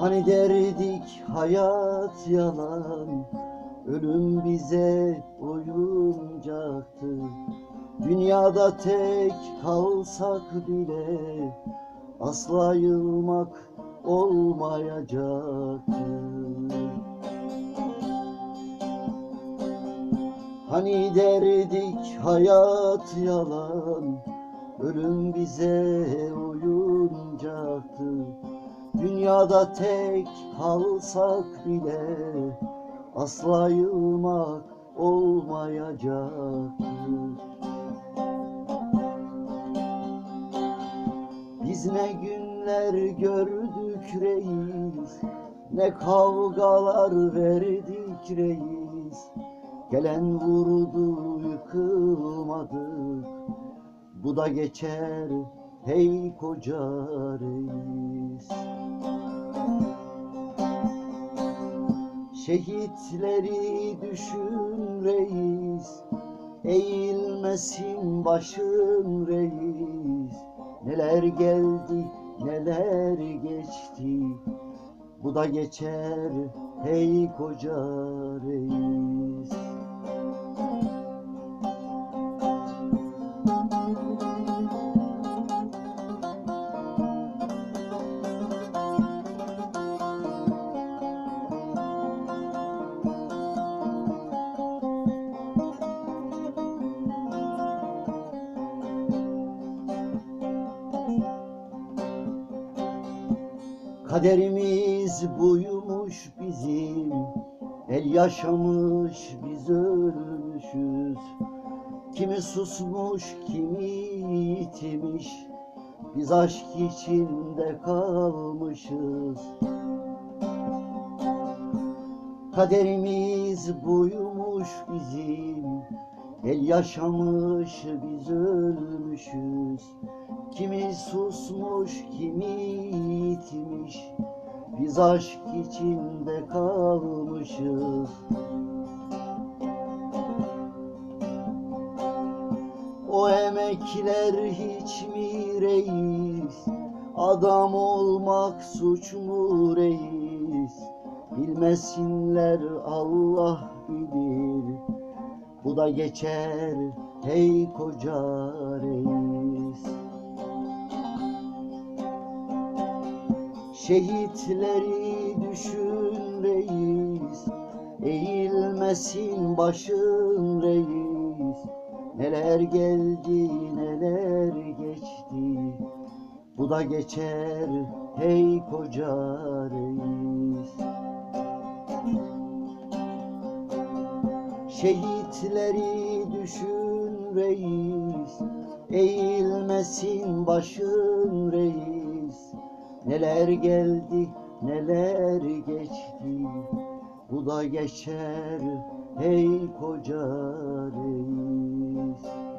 Hani derdik hayat yalan Ölüm bize oyuncaktı. Dünyada tek kalsak bile Asla yılmak olmayacaktı. Hani derdik hayat yalan Ölüm bize oyuncaktı Dünyada tek kalsak bile Asla yılmak olmayacaktı Biz ne günler gördük reis Ne kavgalar verdik reis. Gelen vurdu yıkılmadık Bu da geçer hey koca reis. Şehitleri düşün reis. Eğilmesin başın reis. Neler geldi neler geçti. Bu da geçer hey koca reis Kaderimiz buymuş bizim El yaşamış biz ölmüşüz. Kimi susmuş kimi yitmiş Biz aşk içinde kalmışız. Kaderimiz buymuş bizim El yaşamış biz ölmüşüz Kimi susmuş kimi yitmiş Biz aşk içinde kalmışız. O emekler hiç mi reis? Adam olmak suç mu reis? Bilmesinler Allah bilir. Bu da geçer hey koca reis Şehitleri düşün reis Eğilmesin başın reis. Neler geldi neler geçti Bu da geçer hey koca reis. Şehitleri düşün reis Eğilmesin başın reis Neler geldi, neler geçti. Bu da geçer hey koca reis.